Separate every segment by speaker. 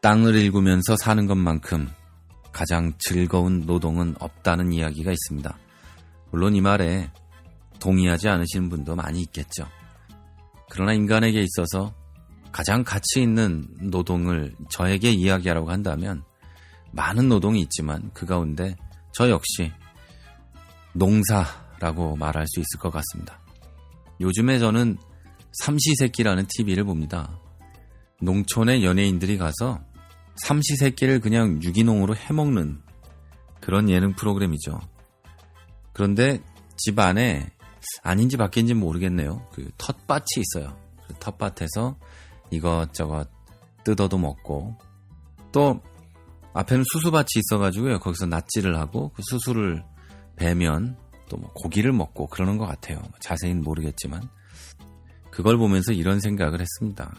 Speaker 1: 땅을 일구면서 사는 것만큼 가장 즐거운 노동은 없다는 이야기가 있습니다. 물론 이 말에 동의하지 않으시는 분도 많이 있겠죠. 그러나 인간에게 있어서 가장 가치 있는 노동을 저에게 이야기하라고 한다면 많은 노동이 있지만 그 가운데 저 역시 농사라고 말할 수 있을 것 같습니다. 요즘에 저는 삼시세끼라는 TV를 봅니다. 농촌의 연예인들이 가서 삼시세끼를 그냥 유기농으로 해먹는 그런 예능 프로그램이죠. 그런데 집 안에 아닌지 밖인지 모르겠네요. 그 텃밭이 있어요. 그 텃밭에서 이것저것 뜯어도 먹고 또 앞에는 수수밭이 있어가지고요. 거기서 낫지를 하고 그 수수를 베면 또 뭐 고기를 먹고 그러는 것 같아요. 자세히는 모르겠지만 그걸 보면서 이런 생각을 했습니다.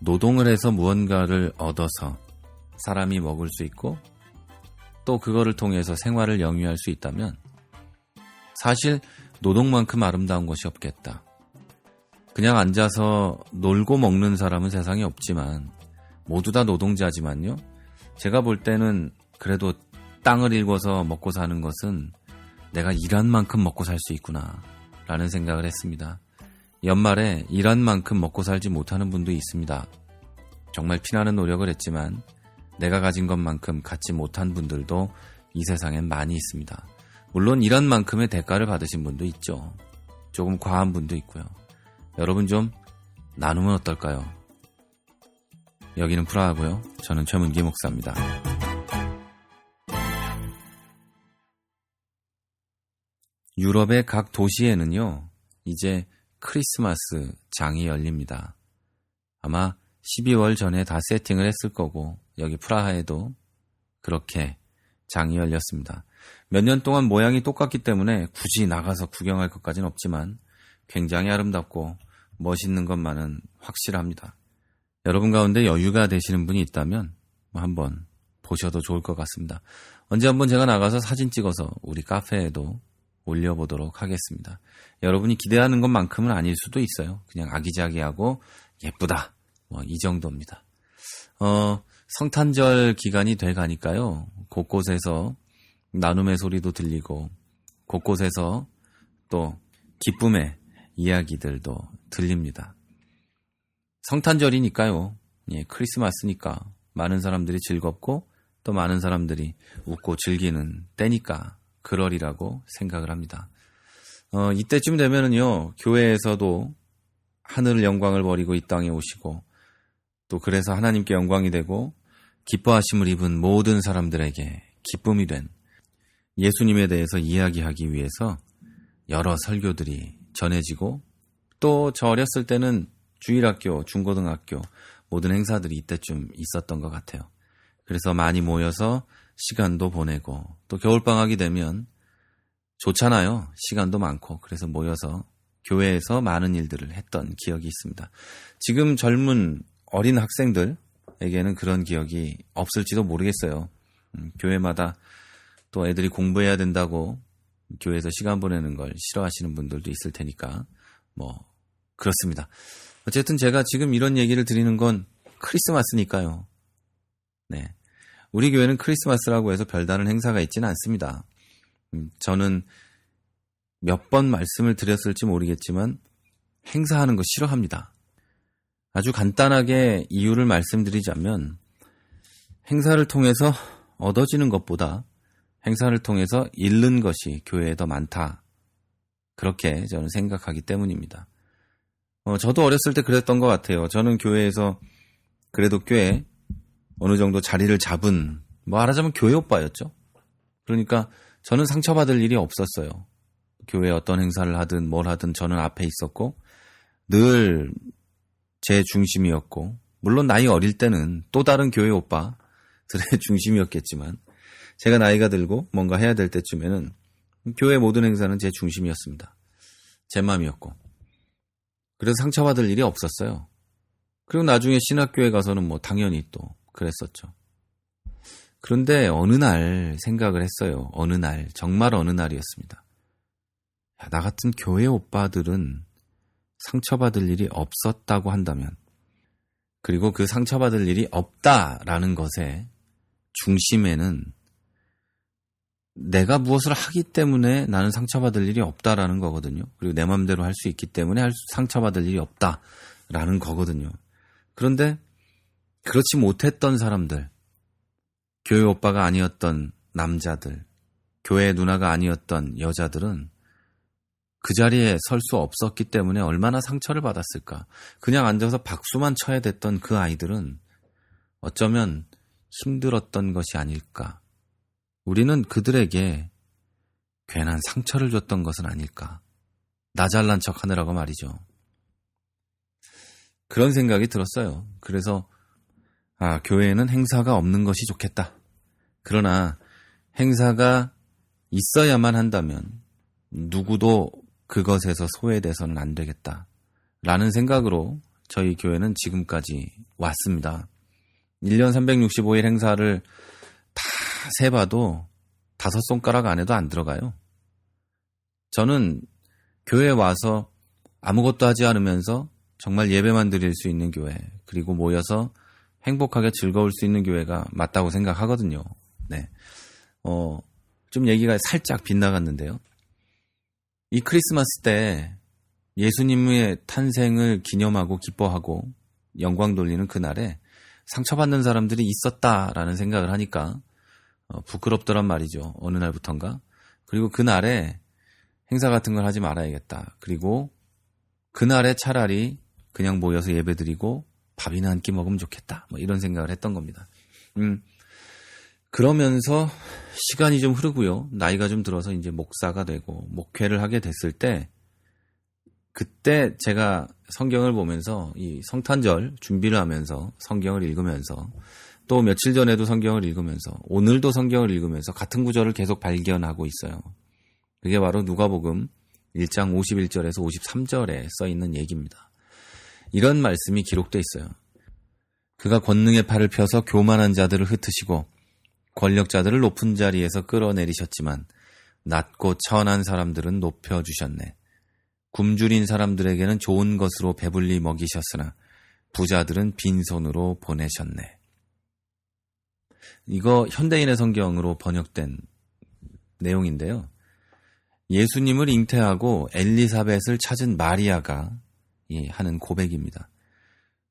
Speaker 1: 노동을 해서 무언가를 얻어서 사람이 먹을 수 있고 또 그거를 통해서 생활을 영위할 수 있다면 사실 노동만큼 아름다운 것이 없겠다. 그냥 앉아서 놀고 먹는 사람은 세상에 없지만 모두 다 노동자지만요. 제가 볼 때는 그래도 땅을 읽어서 먹고 사는 것은 내가 일한 만큼 먹고 살 수 있구나 라는 생각을 했습니다. 연말에 일한 만큼 먹고 살지 못하는 분도 있습니다. 정말 피나는 노력을 했지만 내가 가진 것만큼 갖지 못한 분들도 이 세상엔 많이 있습니다. 물론 일한 만큼의 대가를 받으신 분도 있죠. 조금 과한 분도 있고요. 여러분 좀 나누면 어떨까요? 여기는 프라하고요. 저는 최문기 목사입니다. 유럽의 각 도시에는요, 이제 크리스마스 장이 열립니다. 아마 12월 전에 다 세팅을 했을 거고, 여기 프라하에도 그렇게 장이 열렸습니다. 몇 년 동안 모양이 똑같기 때문에 굳이 나가서 구경할 것까지는 없지만 굉장히 아름답고 멋있는 것만은 확실합니다. 여러분 가운데 여유가 되시는 분이 있다면 한번 보셔도 좋을 것 같습니다. 언제 한번 제가 나가서 사진 찍어서 우리 카페에도 올려보도록 하겠습니다. 여러분이 기대하는 것만큼은 아닐 수도 있어요. 그냥 아기자기하고 예쁘다. 뭐 이 정도입니다. 어, 성탄절 기간이 돼 가니까요. 곳곳에서 나눔의 소리도 들리고 곳곳에서 또 기쁨의 이야기들도 들립니다. 성탄절이니까요. 예, 크리스마스니까 많은 사람들이 즐겁고 또 많은 사람들이 웃고 즐기는 때니까 그러리라고 생각을 합니다. 어, 이때쯤 되면은요, 교회에서도 하늘 영광을 버리고 이 땅에 오시고 또 그래서 하나님께 영광이 되고 기뻐하심을 입은 모든 사람들에게 기쁨이 된 예수님에 대해서 이야기하기 위해서 여러 설교들이 전해지고 또 저 어렸을 때는 주일학교, 중고등학교 모든 행사들이 이때쯤 있었던 것 같아요. 그래서 많이 모여서 시간도 보내고 또 겨울방학이 되면 좋잖아요. 시간도 많고 그래서 모여서 교회에서 많은 일들을 했던 기억이 있습니다. 지금 젊은 어린 학생들에게는 그런 기억이 없을지도 모르겠어요. 음, 교회마다 또 애들이 공부해야 된다고 교회에서 시간 보내는 걸 싫어하시는 분들도 있을 테니까 뭐 그렇습니다. 어쨌든 제가 지금 이런 얘기를 드리는 건 크리스마스니까요. 네. 우리 교회는 크리스마스라고 해서 별다른 행사가 있지는 않습니다. 음, 저는 몇 번 말씀을 드렸을지 모르겠지만 행사하는 거 싫어합니다. 아주 간단하게 이유를 말씀드리자면 행사를 통해서 얻어지는 것보다 행사를 통해서 잃는 것이 교회에 더 많다. 그렇게 저는 생각하기 때문입니다. 어, 저도 어렸을 때 그랬던 것 같아요. 저는 교회에서 그래도 꽤 어느 정도 자리를 잡은, 뭐 말하자면 교회 오빠였죠. 그러니까 저는 상처받을 일이 없었어요. 교회 어떤 행사를 하든 뭘 하든 저는 앞에 있었고, 늘 제 중심이었고, 물론 나이 어릴 때는 또 다른 교회 오빠들의 중심이었겠지만, 제가 나이가 들고 뭔가 해야 될 때쯤에는 교회 모든 행사는 제 중심이었습니다. 제 마음이었고. 그래서 상처받을 일이 없었어요. 그리고 나중에 신학교에 가서는 뭐 당연히 또 그랬었죠. 그런데 어느 날 생각을 했어요. 어느 날, 정말 어느 날이었습니다. 야, 나 같은 교회 오빠들은 상처받을 일이 없었다고 한다면 그리고 그 상처받을 일이 없다라는 것에 중심에는 내가 무엇을 하기 때문에 나는 상처받을 일이 없다라는 거거든요. 그리고 내 마음대로 할 수 있기 때문에 할 수, 상처받을 일이 없다라는 거거든요. 그런데 그렇지 못했던 사람들, 교회 오빠가 아니었던 남자들, 교회 누나가 아니었던 여자들은 그 자리에 설 수 없었기 때문에 얼마나 상처를 받았을까. 그냥 앉아서 박수만 쳐야 됐던 그 아이들은 어쩌면 힘들었던 것이 아닐까. 우리는 그들에게 괜한 상처를 줬던 것은 아닐까. 나 잘난 척 하느라고 말이죠. 그런 생각이 들었어요. 그래서, 아, 교회에는 행사가 없는 것이 좋겠다. 그러나 행사가 있어야만 한다면 누구도 그것에서 소외돼서는 안 되겠다. 라는 생각으로 저희 교회는 지금까지 왔습니다. 1년 365일 행사를 다 세봐도 다섯 손가락 안에도 안 들어가요. 저는 교회에 와서 아무것도 하지 않으면서 정말 예배만 드릴 수 있는 교회, 그리고 모여서 행복하게 즐거울 수 있는 교회가 맞다고 생각하거든요. 네. 어, 좀 얘기가 살짝 빗나갔는데요. 이 크리스마스 때 예수님의 탄생을 기념하고 기뻐하고 영광 돌리는 그날에 상처받는 사람들이 있었다라는 생각을 하니까 어, 부끄럽더란 말이죠. 어느 날부턴가. 그리고 그날에 행사 같은 걸 하지 말아야겠다. 그리고 그날에 차라리 그냥 모여서 예배 드리고 밥이나 한 끼 먹으면 좋겠다. 뭐 이런 생각을 했던 겁니다. 음, 그러면서 시간이 좀 흐르고요. 나이가 좀 들어서 이제 목사가 되고 목회를 하게 됐을 때 그때 제가 성경을 보면서 이 성탄절 준비를 하면서 성경을 읽으면서 또 며칠 전에도 성경을 읽으면서 오늘도 성경을 읽으면서 같은 구절을 계속 발견하고 있어요. 그게 바로 누가복음 1장 51절에서 53절에 써 있는 얘기입니다. 이런 말씀이 기록돼 있어요. 그가 권능의 팔을 펴서 교만한 자들을 흩으시고 권력자들을 높은 자리에서 끌어내리셨지만 낮고 천한 사람들은 높여주셨네. 굶주린 사람들에게는 좋은 것으로 배불리 먹이셨으나 부자들은 빈손으로 보내셨네. 이거 현대인의 성경으로 번역된 내용인데요. 예수님을 잉태하고 엘리사벳을 찾은 마리아가 하는 고백입니다.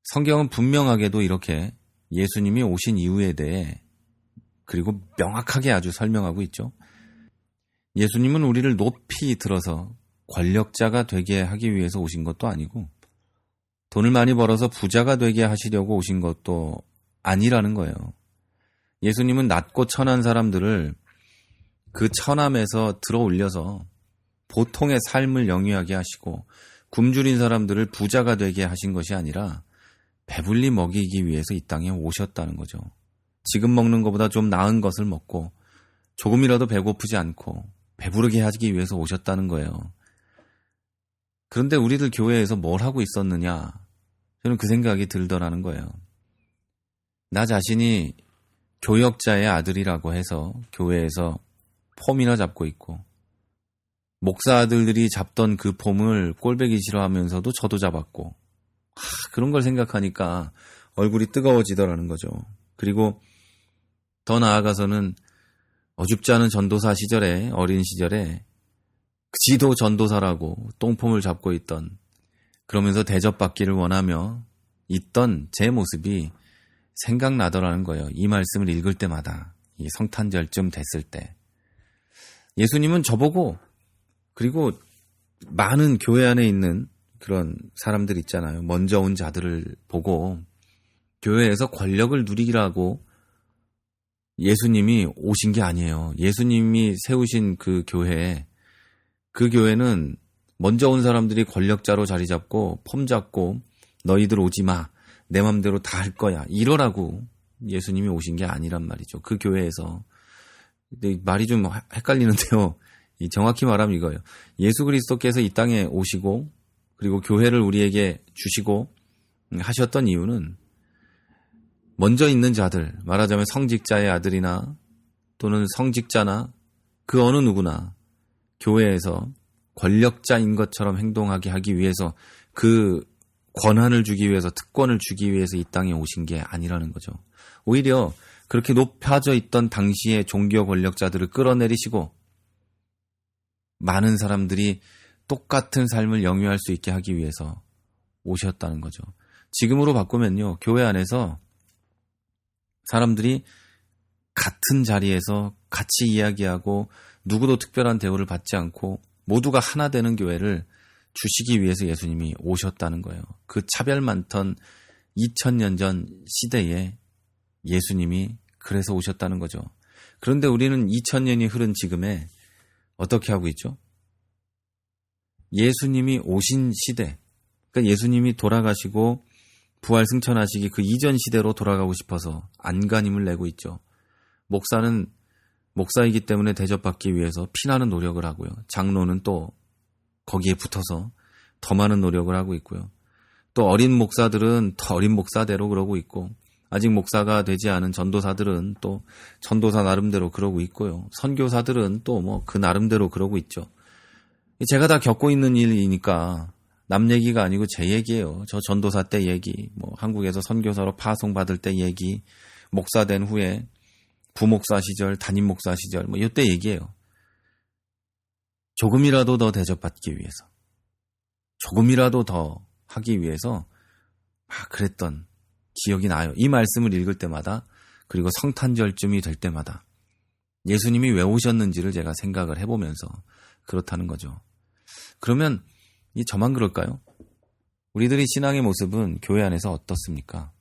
Speaker 1: 성경은 분명하게도 이렇게 예수님이 오신 이유에 대해 그리고 명확하게 아주 설명하고 있죠. 예수님은 우리를 높이 들어서 권력자가 되게 하기 위해서 오신 것도 아니고 돈을 많이 벌어서 부자가 되게 하시려고 오신 것도 아니라는 거예요. 예수님은 낮고 천한 사람들을 그 천함에서 들어 올려서 보통의 삶을 영위하게 하시고 굶주린 사람들을 부자가 되게 하신 것이 아니라 배불리 먹이기 위해서 이 땅에 오셨다는 거죠. 지금 먹는 것보다 좀 나은 것을 먹고 조금이라도 배고프지 않고 배부르게 하기 위해서 오셨다는 거예요. 그런데 우리들 교회에서 뭘 하고 있었느냐? 저는 그 생각이 들더라는 거예요. 나 자신이 교역자의 아들이라고 해서 교회에서 폼이나 잡고 있고, 목사 아들들이 잡던 그 폼을 꼴배기 싫어하면서도 저도 잡았고, 하, 그런 걸 생각하니까 얼굴이 뜨거워지더라는 거죠. 그리고 더 나아가서는 어줍지 않은 전도사 시절에, 어린 시절에 지도 전도사라고 똥폼을 잡고 있던 그러면서 대접받기를 원하며 있던 제 모습이 생각나더라는 거예요. 이 말씀을 읽을 때마다 이 성탄절쯤 됐을 때 예수님은 저보고 그리고 많은 교회 안에 있는 그런 사람들 있잖아요. 먼저 온 자들을 보고 교회에서 권력을 누리기라고 예수님이 오신 게 아니에요. 예수님이 세우신 그 교회에 그 교회는 먼저 온 사람들이 권력자로 자리 잡고 폼 잡고 너희들 오지 마. 내 맘대로 다 할 거야. 이러라고 예수님이 오신 게 아니란 말이죠. 그 교회에서. 근데 말이 좀 헷갈리는데요. 정확히 말하면 이거예요. 예수 그리스도께서 이 땅에 오시고 그리고 교회를 우리에게 주시고 하셨던 이유는 먼저 있는 자들, 말하자면 성직자의 아들이나 또는 성직자나 그 어느 누구나 교회에서 권력자인 것처럼 행동하게 하기 위해서 그 권한을 주기 위해서 특권을 주기 위해서 이 땅에 오신 게 아니라는 거죠. 오히려 그렇게 높아져 있던 당시의 종교 권력자들을 끌어내리시고 많은 사람들이 똑같은 삶을 영위할 수 있게 하기 위해서 오셨다는 거죠. 지금으로 바꾸면요. 교회 안에서 사람들이 같은 자리에서 같이 이야기하고 누구도 특별한 대우를 받지 않고 모두가 하나 되는 교회를 주시기 위해서 예수님이 오셨다는 거예요. 그 차별 많던 2000년 전 시대에 예수님이 그래서 오셨다는 거죠. 그런데 우리는 2000년이 흐른 지금에 어떻게 하고 있죠? 예수님이 오신 시대, 그러니까 예수님이 돌아가시고 부활 승천하시기 그 이전 시대로 돌아가고 싶어서 안간힘을 내고 있죠. 목사는 목사이기 때문에 대접받기 위해서 피나는 노력을 하고요. 장로는 또 거기에 붙어서 더 많은 노력을 하고 있고요. 또 어린 목사들은 더 어린 목사대로 그러고 있고 아직 목사가 되지 않은 전도사들은 또 전도사 나름대로 그러고 있고요. 선교사들은 또 뭐 그 나름대로 그러고 있죠. 제가 다 겪고 있는 일이니까 남 얘기가 아니고 제 얘기예요. 저 전도사 때 얘기, 뭐 한국에서 선교사로 파송 받을 때 얘기, 목사 된 후에 부목사 시절, 담임 목사 시절, 뭐 이때 얘기예요. 조금이라도 더 대접받기 위해서, 조금이라도 더 하기 위해서 막 그랬던 기억이 나요. 이 말씀을 읽을 때마다 그리고 성탄절쯤이 될 때마다 예수님이 왜 오셨는지를 제가 생각을 해보면서 그렇다는 거죠. 그러면 이 저만 그럴까요? 우리들의 신앙의 모습은 교회 안에서 어떻습니까?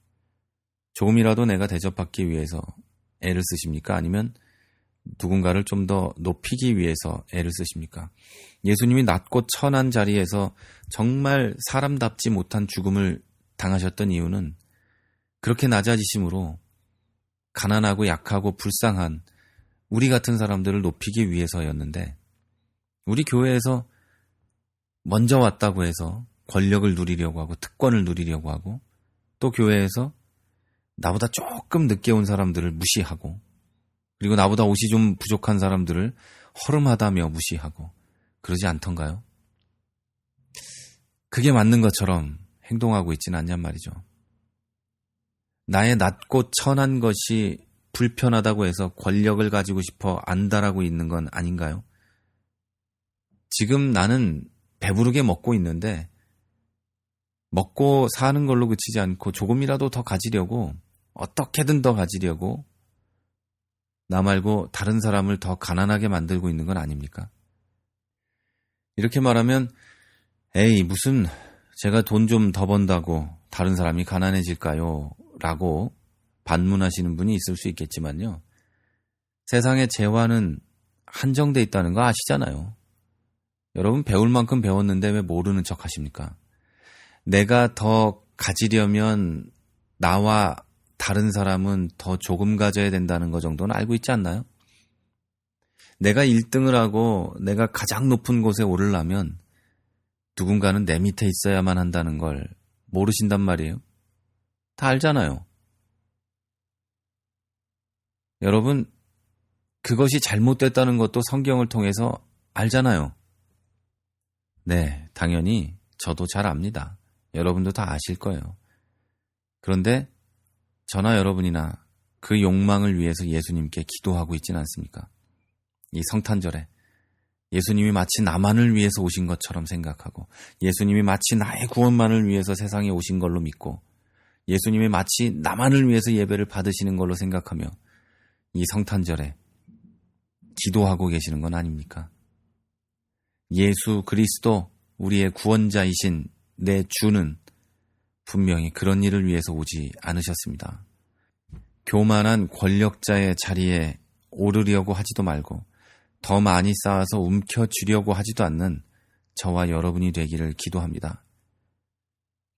Speaker 1: 조금이라도 내가 대접받기 위해서 애를 쓰십니까? 아니면 누군가를 좀 더 높이기 위해서 애를 쓰십니까? 예수님이 낮고 천한 자리에서 정말 사람답지 못한 죽음을 당하셨던 이유는 그렇게 낮아지심으로 가난하고 약하고 불쌍한 우리 같은 사람들을 높이기 위해서였는데 우리 교회에서 먼저 왔다고 해서 권력을 누리려고 하고 특권을 누리려고 하고 또 교회에서 나보다 조금 늦게 온 사람들을 무시하고 그리고 나보다 옷이 좀 부족한 사람들을 허름하다며 무시하고 그러지 않던가요? 그게 맞는 것처럼 행동하고 있지는 않냔 말이죠. 나의 낮고 천한 것이 불편하다고 해서 권력을 가지고 싶어 안달하고 있는 건 아닌가요? 지금 나는 배부르게 먹고 있는데 먹고 사는 걸로 그치지 않고 조금이라도 더 가지려고 어떻게든 더 가지려고 나 말고 다른 사람을 더 가난하게 만들고 있는 건 아닙니까? 이렇게 말하면 에이 무슨 제가 돈 좀 더 번다고 다른 사람이 가난해질까요? 라고 반문하시는 분이 있을 수 있겠지만요. 세상의 재화는 한정돼 있다는 거 아시잖아요. 여러분 배울 만큼 배웠는데 왜 모르는 척 하십니까? 내가 더 가지려면 나와 다른 사람은 더 조금 가져야 된다는 것 정도는 알고 있지 않나요? 내가 1등을 하고 내가 가장 높은 곳에 오르려면 누군가는 내 밑에 있어야만 한다는 걸 모르신단 말이에요. 다 알잖아요. 여러분, 그것이 잘못됐다는 것도 성경을 통해서 알잖아요. 네, 당연히 저도 잘 압니다. 여러분도 다 아실 거예요. 그런데 저나 여러분이나 그 욕망을 위해서 예수님께 기도하고 있지는 않습니까? 이 성탄절에 예수님이 마치 나만을 위해서 오신 것처럼 생각하고 예수님이 마치 나의 구원만을 위해서 세상에 오신 걸로 믿고 예수님이 마치 나만을 위해서 예배를 받으시는 걸로 생각하며 이 성탄절에 기도하고 계시는 건 아닙니까? 예수 그리스도 우리의 구원자이신 내 주는 분명히 그런 일을 위해서 오지 않으셨습니다. 교만한 권력자의 자리에 오르려고 하지도 말고 더 많이 쌓아서 움켜쥐려고 하지도 않는 저와 여러분이 되기를 기도합니다.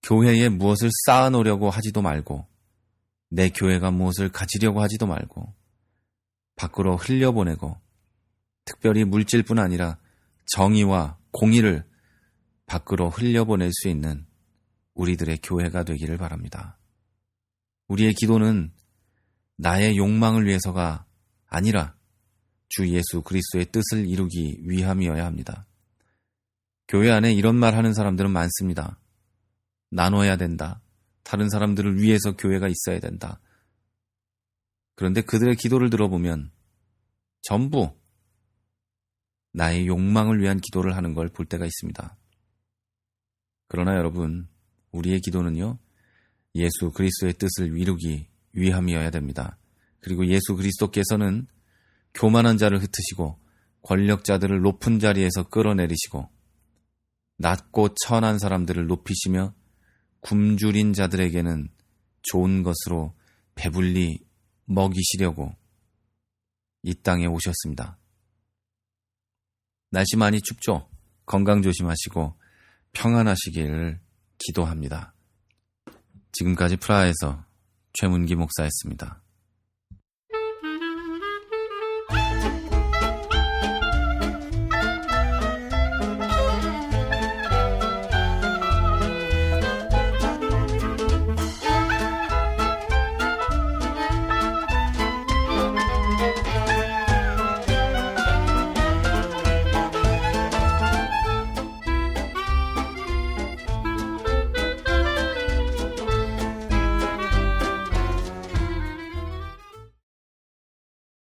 Speaker 1: 교회에 무엇을 쌓아놓으려고 하지도 말고, 내 교회가 무엇을 가지려고 하지도 말고, 밖으로 흘려보내고, 특별히 물질뿐 아니라 정의와 공의를 밖으로 흘려보낼 수 있는 우리들의 교회가 되기를 바랍니다. 우리의 기도는 나의 욕망을 위해서가 아니라 주 예수 그리스도의 뜻을 이루기 위함이어야 합니다. 교회 안에 이런 말 하는 사람들은 많습니다. 나눠야 된다. 다른 사람들을 위해서 교회가 있어야 된다. 그런데 그들의 기도를 들어보면 전부 나의 욕망을 위한 기도를 하는 걸 볼 때가 있습니다. 그러나 여러분, 우리의 기도는요, 예수 그리스도의 뜻을 이루기 위함이어야 됩니다. 그리고 예수 그리스도께서는 교만한 자를 흩으시고 권력자들을 높은 자리에서 끌어내리시고 낮고 천한 사람들을 높이시며 굶주린 자들에게는 좋은 것으로 배불리 먹이시려고 이 땅에 오셨습니다. 날씨 많이 춥죠? 건강 조심하시고 평안하시기를 기도합니다. 지금까지 프라하에서 최문기 목사였습니다.